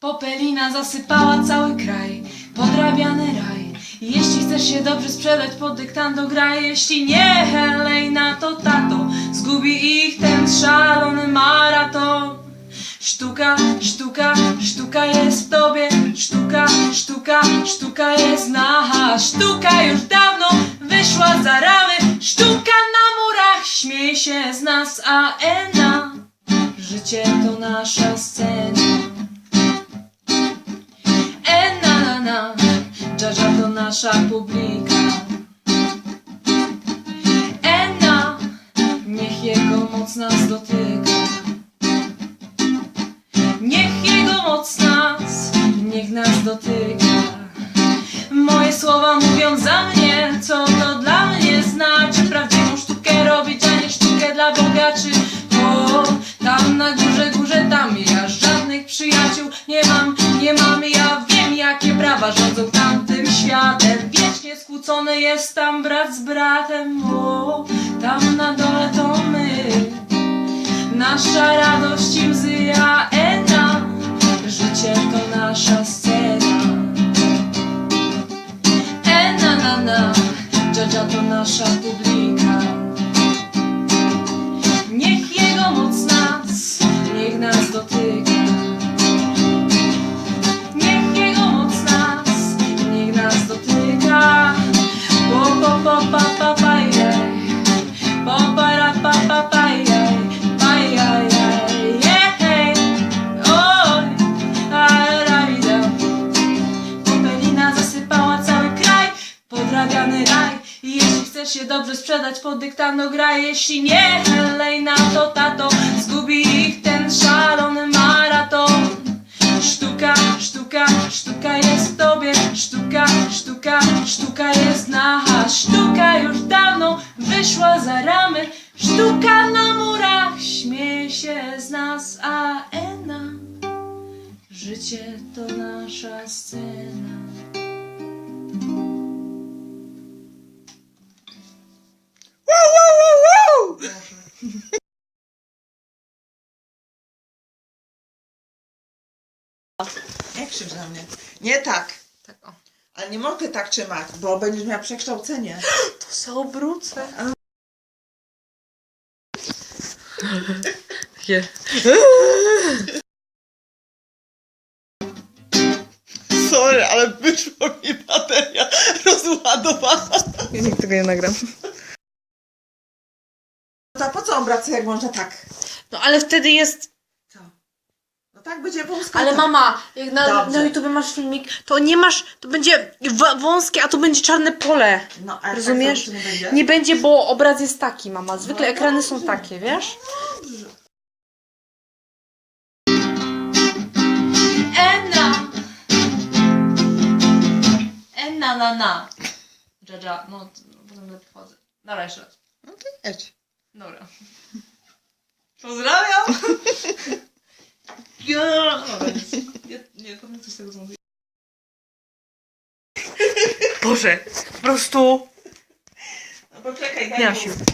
Popelina zasypała cały kraj, podrabiany raj. Jeśli chcesz się dobrze sprzedać, pod dyktando graj. Jeśli nie, Helena, to tato, zgubi ich ten szalony maraton. Sztuka, sztuka, sztuka jest w tobie, sztuka, sztuka, sztuka jest nasza. Sztuka już dawno wyszła za ramy, sztuka na murach śmieje się z nas, a Ena, życie to nasza scena. Jaja to nasza publika. E na, niech jego moc nas dotyka. Niech jego moc nas, niech nas dotyka. Moje słowa mówią za mnie, co to dla mnie znaczy. Prawdziwą sztukę robić, a nie sztukę dla bogaczy. O, tam na górze, górze tam ja żadnych przyjaciół nie mam, nie mam. Ja wiem, jakie prawa rządzą tamtym światem. Wiecznie skłócony jest tam brat z bratem. O, tam na dole to my. Nasza radość i łzy, a Ena Życie to nasza scena Ena na na Jaja to nasza publika chcesz się dobrze sprzedać, pod dyktando graj. Jeśli nie, Helena, to tato, zgubi ich ten szalony maraton. Sztuka, sztuka, sztuka jest w tobie, sztuka, sztuka, sztuka jest nasza. Sztuka już dawno wyszła za ramy, sztuka na murach śmieje się z nas, a Ena. Życie to nasza scena. Nie krzycz na mnie. Nie tak. Tak, o. Ale nie mogę tak trzymać, bo będziesz miała przekształcenie. To się obrócę. Sorry, ale wyszło mi bateria rozładowana. Ja nikt tego nie nagram. To po co obracać, jak można tak? No ale wtedy jest. Co? No tak będzie wąsko. Ale mama, jak na, Dobrze. na YouTube masz filmik, to nie masz. To będzie w- wąskie, a tu będzie czarne pole. No, ale Rozumiesz? Tak, to nie będzie? Nie będzie, bo obraz jest taki, mama. Zwykle No ekrany są dobrze. takie, wiesz? Dobrze. Enna! Enna na na. Jaja, no, no potem lepiej chodzę. Dobra, jeszcze raz. No to jedź. Dobra. Pozdrawiam! Ja, dobra, nic. nie, nie chcę z tego zmówić. Boże, po prostu No poczekaj, daj mu.